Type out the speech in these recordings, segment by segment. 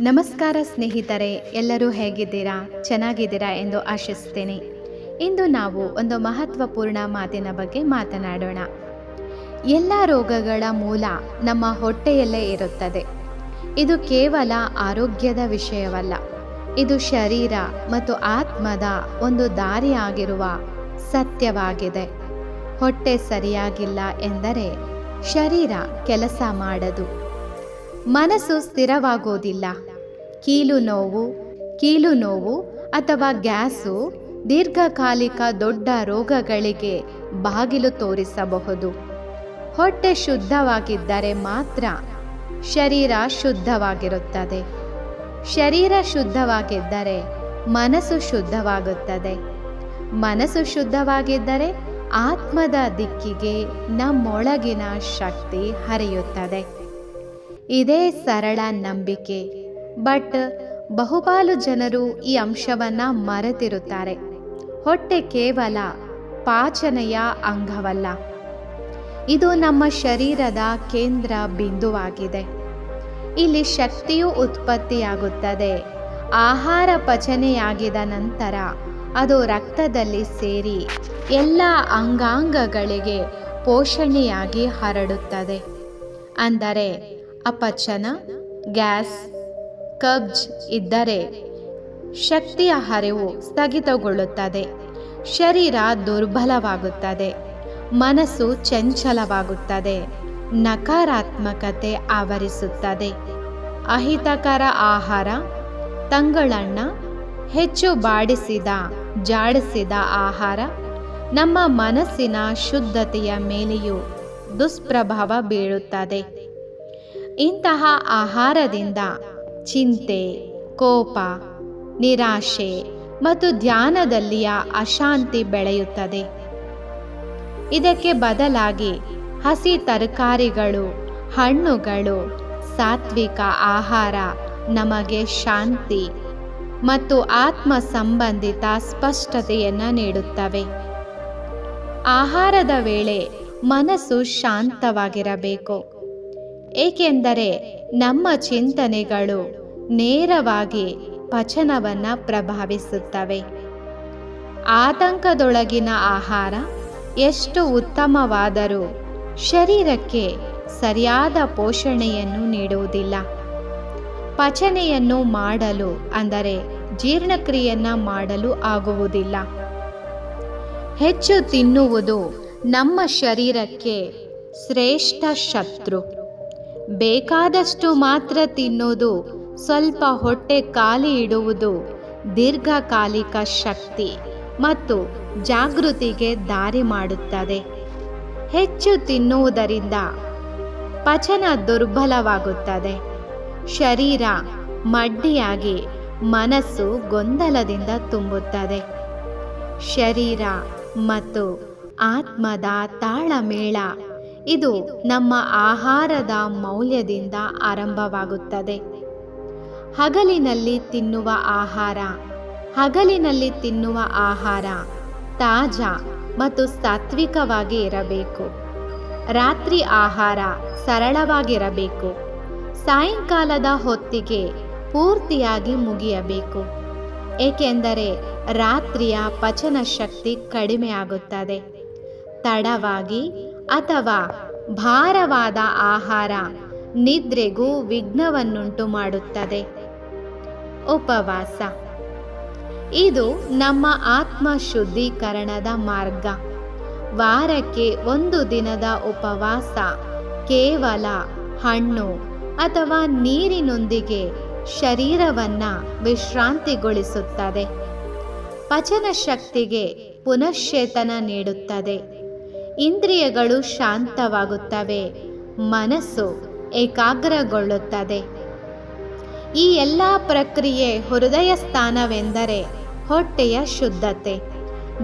ನಮಸ್ಕಾರ ಸ್ನೇಹಿತರೆ, ಎಲ್ಲರೂ ಹೇಗಿದ್ದೀರಾ? ಚೆನ್ನಾಗಿದ್ದೀರಾ ಎಂದು ಆಶಿಸ್ತೇನೆ. ಇಂದು ನಾವು ಒಂದು ಮಹತ್ವಪೂರ್ಣ ಮಾತಿನ ಬಗ್ಗೆ ಮಾತನಾಡೋಣ. ಎಲ್ಲ ರೋಗಗಳ ಮೂಲ ನಮ್ಮ ಹೊಟ್ಟೆಯಲ್ಲೇ ಇರುತ್ತದೆ. ಇದು ಕೇವಲ ಆರೋಗ್ಯದ ವಿಷಯವಲ್ಲ. ಇದು ಶರೀರ ಮತ್ತು ಆತ್ಮದ ಒಂದು ದಾರಿಯಾಗಿರುವ ಸತ್ಯವಾಗಿದೆ. ಹೊಟ್ಟೆ ಸರಿಯಾಗಿಲ್ಲ ಎಂದರೆ ಶರೀರ ಕೆಲಸ ಮಾಡದು. ಮನಸ್ಸು ಸ್ಥಿರವಾಗೋದಿಲ್ಲ. ಕೀಲು ನೋವು ಕೀಲು ನೋವು ಅಥವಾ ಗ್ಯಾಸು ದೀರ್ಘಕಾಲಿಕ ದೊಡ್ಡ ರೋಗಗಳಿಗೆ ಬಾಗಿಲು ತೋರಿಸಬಹುದು. ಹೊಟ್ಟೆ ಶುದ್ಧವಾಗಿದ್ದರೆ ಮಾತ್ರ ಶರೀರ ಶುದ್ಧವಾಗಿರುತ್ತದೆ. ಶರೀರ ಶುದ್ಧವಾಗಿದ್ದರೆ ಮನಸ್ಸು ಶುದ್ಧವಾಗುತ್ತದೆ. ಮನಸ್ಸು ಶುದ್ಧವಾಗಿದ್ದರೆ ಆತ್ಮದ ದಿಕ್ಕಿಗೆ ನಮ್ಮೊಳಗಿನ ಶಕ್ತಿ ಹರಿಯುತ್ತದೆ. ಇದೇ ಸರಳ ನಂಬಿಕೆ. ಬಟ್ ಬಹುಪಾಲು ಜನರು ಈ ಅಂಶವನ್ನು ಮರೆತಿರುತ್ತಾರೆ. ಹೊಟ್ಟೆ ಕೇವಲ ಪಾಚನೆಯ ಅಂಗವಲ್ಲ. ಇದು ನಮ್ಮ ಶರೀರದ ಕೇಂದ್ರ ಬಿಂದುವಾಗಿದೆ. ಇಲ್ಲಿ ಶಕ್ತಿಯು ಉತ್ಪತ್ತಿಯಾಗುತ್ತದೆ. ಆಹಾರ ಪಚನೆಯಾಗಿದ ನಂತರ ಅದು ರಕ್ತದಲ್ಲಿ ಸೇರಿ ಎಲ್ಲ ಅಂಗಾಂಗಗಳಿಗೆ ಪೋಷಣೆಯಾಗಿ ಹರಡುತ್ತದೆ. ಅಂದರೆ ಅಪಚನ, ಗ್ಯಾಸ್, ಕಬ್ಜ್ ಇದ್ದರೆ ಶಕ್ತಿಯ ಹರಿವು ಸ್ಥಗಿತಗೊಳ್ಳುತ್ತದೆ. ಶರೀರ ದುರ್ಬಲವಾಗುತ್ತದೆ. ಮನಸ್ಸು ಚಂಚಲವಾಗುತ್ತದೆ. ನಕಾರಾತ್ಮಕತೆ ಆವರಿಸುತ್ತದೆ. ಅಹಿತಕರ ಆಹಾರ, ತಂಗಳಣ್ಣ, ಹೆಚ್ಚು ಬಾಡಿಸಿದ, ಜಾಡಿಸಿದ ಆಹಾರ, ನಮ್ಮ ಮನಸ್ಸಿನ ಶುದ್ಧತೆಯ ಮೇಲೆಯೂ ದುಷ್ಪ್ರಭಾವ ಬೀಳುತ್ತದೆ. ಇಂತಹ ಆಹಾರದಿಂದ ಚಿಂತೆ, ಕೋಪ, ನಿರಾಶೆ ಮತ್ತು ಧ್ಯಾನದಲ್ಲಿಯ ಅಶಾಂತಿ ಬೆಳೆಯುತ್ತದೆ. ಇದಕ್ಕೆ ಬದಲಾಗಿ ಹಸಿ ತರಕಾರಿಗಳು, ಹಣ್ಣುಗಳು, ಸಾತ್ವಿಕ ಆಹಾರ ನಮಗೆ ಶಾಂತಿ ಮತ್ತು ಆತ್ಮ ಸಂಬಂಧಿತ ಸ್ಪಷ್ಟತೆಯನ್ನು ನೀಡುತ್ತವೆ. ಆಹಾರದ ವೇಳೆ ಮನಸ್ಸು ಶಾಂತವಾಗಿರಬೇಕು. ಏಕೆಂದರೆ ನಮ್ಮ ಚಿಂತನೆಗಳು ನೇರವಾಗಿ ಪಚನವನ್ನು ಪ್ರಭಾವಿಸುತ್ತವೆ. ಆತಂಕದೊಳಗಿನ ಆಹಾರ ಎಷ್ಟು ಉತ್ತಮವಾದರೂ ಶರೀರಕ್ಕೆ ಸರಿಯಾದ ಪೋಷಣೆಯನ್ನು ನೀಡುವುದಿಲ್ಲ. ಪಚನೆಯನ್ನು ಮಾಡಲು ಅಂದರೆ ಜೀರ್ಣಕ್ರಿಯೆಯನ್ನು ಮಾಡಲು ಆಗುವುದಿಲ್ಲ. ಹೆಚ್ಚು ತಿನ್ನುವುದು ನಮ್ಮ ಶರೀರಕ್ಕೆ ಶ್ರೇಷ್ಠ ಶತ್ರು. ಬೇಕಾದಷ್ಟು ಮಾತ್ರ ತಿನ್ನುವುದು, ಸ್ವಲ್ಪ ಹೊಟ್ಟೆ ಖಾಲಿ ಇಡುವುದು, ದೀರ್ಘಕಾಲಿಕ ಶಕ್ತಿ ಮತ್ತು ಜಾಗೃತಿಗೆ ದಾರಿ ಮಾಡುತ್ತದೆ. ಹೆಚ್ಚು ತಿನ್ನುವುದರಿಂದ ಪಚನ ದುರ್ಬಲವಾಗುತ್ತದೆ. ಶರೀರ ಮಡ್ಡಿಯಾಗಿ ಮನಸ್ಸು ಗೊಂದಲದಿಂದ ತುಂಬುತ್ತದೆ. ಶರೀರ ಮತ್ತು ಆತ್ಮದ ತಾಳಮೇಳ ಇದು ನಮ್ಮ ಆಹಾರದ ಮೌಲ್ಯದಿಂದ ಆರಂಭವಾಗುತ್ತದೆ. ಹಗಲಿನಲ್ಲಿ ತಿನ್ನುವ ಆಹಾರ, ಹಗಲಿನಲ್ಲಿ ತಿನ್ನುವ ಆಹಾರ ತಾಜಾ ಮತ್ತು ಸಾತ್ವಿಕವಾಗಿ ಇರಬೇಕು. ರಾತ್ರಿ ಆಹಾರ ಸರಳವಾಗಿರಬೇಕು. ಸಾಯಂಕಾಲದ ಹೊತ್ತಿಗೆ ಪೂರ್ತಿಯಾಗಿ ಮುಗಿಯಬೇಕು. ಏಕೆಂದರೆ ರಾತ್ರಿಯ ಪಚನ ಶಕ್ತಿ ಕಡಿಮೆಯಾಗುತ್ತದೆ. ತಡವಾಗಿ ಅಥವಾ ಭಾರವಾದ ಆಹಾರ ನಿದ್ರೆಗೂ ವಿಘ್ನವನ್ನುಂಟು ಮಾಡುತ್ತದೆ. ಉಪವಾಸ. ಇದು ನಮ್ಮ ಆತ್ಮ ಶುದ್ಧೀಕರಣದ ಮಾರ್ಗ. ವಾರಕ್ಕೆ ಒಂದು ದಿನದ ಉಪವಾಸ ಕೇವಲ ಹಣ್ಣು ಅಥವಾ ನೀರಿನೊಂದಿಗೆ ಶರೀರವನ್ನು ವಿಶ್ರಾಂತಿಗೊಳಿಸುತ್ತದೆ. ಪಚನ ಶಕ್ತಿಗೆ ಪುನಶ್ಚೇತನ ನೀಡುತ್ತದೆ. ಇಂದ್ರಿಯಗಳು ಶಾಂತವಾಗುತ್ತವೆ, ಮನಸ್ಸು ಏಕಾಗ್ರಗೊಳ್ಳುತ್ತದೆ. ಈ ಎಲ್ಲ ಪ್ರಕ್ರಿಯೆ ಹೃದಯ ಸ್ಥಾನವೆಂದರೆ ಹೊಟ್ಟೆಯ ಶುದ್ಧತೆ.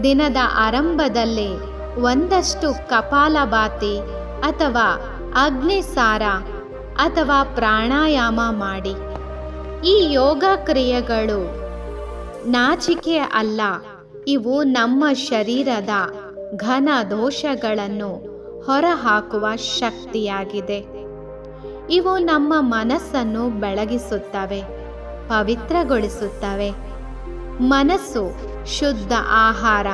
ದಿನದ ಆರಂಭದಲ್ಲಿ ಒಂದಷ್ಟು ಕಪಾಲಭಾತಿ ಅಥವಾ ಅಗ್ನಿಸಾರ ಅಥವಾ ಪ್ರಾಣಾಯಾಮ ಮಾಡಿ. ಈ ಯೋಗ ಕ್ರಿಯೆಗಳು ನಾಚಿಕೆ ಅಲ್ಲ, ಇವು ನಮ್ಮ ಶರೀರದ ಘನ ದೋಷಗಳನ್ನು ಹೊರಹಾಕುವ ಶಕ್ತಿಯಾಗಿದೆ. ಇವು ನಮ್ಮ ಮನಸ್ಸನ್ನು ಬೆಳಗಿಸುತ್ತವೆ, ಪವಿತ್ರಗೊಳಿಸುತ್ತವೆ. ಮನಸ್ಸು ಶುದ್ಧ ಆಹಾರ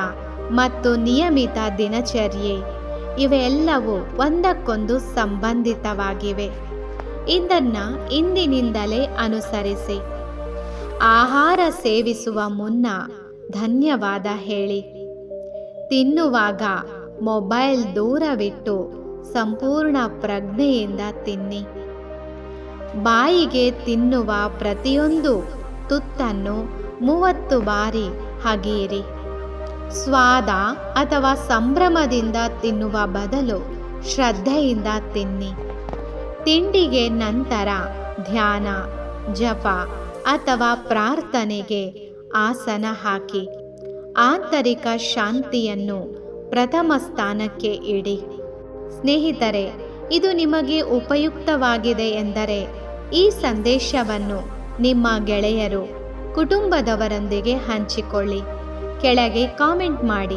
ಮತ್ತು ನಿಯಮಿತ ದಿನಚರ್ಯೆ, ಇವೆಲ್ಲವೂ ಒಂದಕ್ಕೊಂದು ಸಂಬಂಧಿತವಾಗಿವೆ. ಇದನ್ನು ಇಂದಿನಿಂದಲೇ ಅನುಸರಿಸಿ. ಆಹಾರ ಸೇವಿಸುವ ಮುನ್ನ ಧನ್ಯವಾದ ಹೇಳಿ. ತಿನ್ನುವಾಗ ಮೊಬೈಲ್ ದೂರವಿಟ್ಟು ಸಂಪೂರ್ಣ ಪ್ರಜ್ಞೆಯಿಂದ ತಿನ್ನಿ. ಬಾಯಿಗೆ ತಿನ್ನುವ ಪ್ರತಿಯೊಂದು ತುತ್ತನ್ನು ಮೂವತ್ತು ಬಾರಿ ಹಗೆಯಿರಿ ಸ್ವಾದ ಅಥವಾ ಸಂಭ್ರಮದಿಂದ ತಿನ್ನುವ ಬದಲು ಶ್ರದ್ಧೆಯಿಂದ ತಿನ್ನಿ. ತಿಂಡಿಗೆ ನಂತರ ಧ್ಯಾನ, ಜಪ ಅಥವಾ ಪ್ರಾರ್ಥನೆಗೆ ಆಸನ ಹಾಕಿ. ಆಂತರಿಕ ಶಾಂತಿಯನ್ನು ಪ್ರಥಮ ಸ್ಥಾನಕ್ಕೆ ಇಡಿ. ಸ್ನೇಹಿತರೆ, ಇದು ನಿಮಗೆ ಉಪಯುಕ್ತವಾಗಿದೆ ಎಂದರೆ, ಈ ಸಂದೇಶವನ್ನು ನಿಮ್ಮ ಗೆಳೆಯರು ಕುಟುಂಬದವರೊಂದಿಗೆ ಹಂಚಿಕೊಳ್ಳಿ. ಕೆಳಗೆ ಕಾಮೆಂಟ್ ಮಾಡಿ.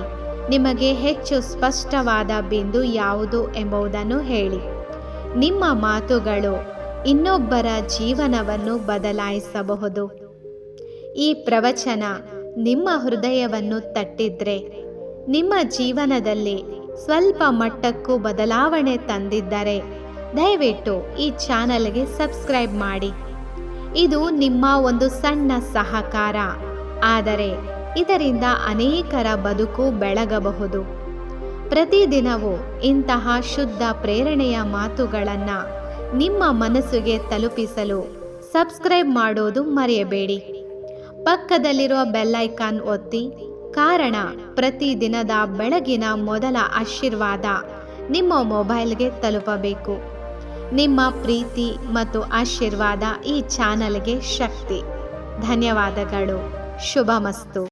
ನಿಮಗೆ ಹೆಚ್ಚು ಸ್ಪಷ್ಟವಾದ ಬಿಂದು ಯಾವುದು ಎಂಬುದನ್ನು ಹೇಳಿ. ನಿಮ್ಮ ಮಾತುಗಳು ಇನ್ನೊಬ್ಬರ ಜೀವನವನ್ನು ಬದಲಾಯಿಸಬಹುದು. ಈ ಪ್ರವಚನ ನಿಮ್ಮ ಹೃದಯವನ್ನು ತಟ್ಟಿದ್ರೆ ನಿಮ್ಮ ಜೀವನದಲ್ಲಿ ಸ್ವಲ್ಪ ಮಟ್ಟಕ್ಕೂ ಬದಲಾವಣೆ ತಂದಿದ್ದರೆ ದಯವಿಟ್ಟು ಈ ಚಾನಲ್ಗೆ ಸಬ್ಸ್ಕ್ರೈಬ್ ಮಾಡಿ. ಇದು ನಿಮ್ಮ ಒಂದು ಸಣ್ಣ ಸಹಕಾರ. ಆದರೆ ಇದರಿಂದ ಅನೇಕರ ಬದುಕು ಬೆಳಗಬಹುದು. ಪ್ರತಿದಿನವೂ ಇಂತಹ ಶುದ್ಧ ಪ್ರೇರಣೆಯ ಮಾತುಗಳನ್ನು ನಿಮ್ಮ ಮನಸ್ಸಿಗೆ ತಲುಪಿಸಲು ಸಬ್ಸ್ಕ್ರೈಬ್ ಮಾಡೋದು ಮರೆಯಬೇಡಿ. ಪಕ್ಕದಲ್ಲಿರುವ ಬೆಲ್ಲೈಕಾನ್ ಒತ್ತಿ, ಕಾರಣ ಪ್ರತಿದಿನದ ಬೆಳಗಿನ ಮೊದಲ ಆಶೀರ್ವಾದ ನಿಮ್ಮ ಮೊಬೈಲ್ಗೆ ತಲುಪಬೇಕು. ನಿಮ್ಮ ಪ್ರೀತಿ ಮತ್ತು ಆಶೀರ್ವಾದ ಈ ಚಾನಲ್ಗೆ ಶಕ್ತಿ. ಧನ್ಯವಾದಗಳು. ಶುಭಮಸ್ತು.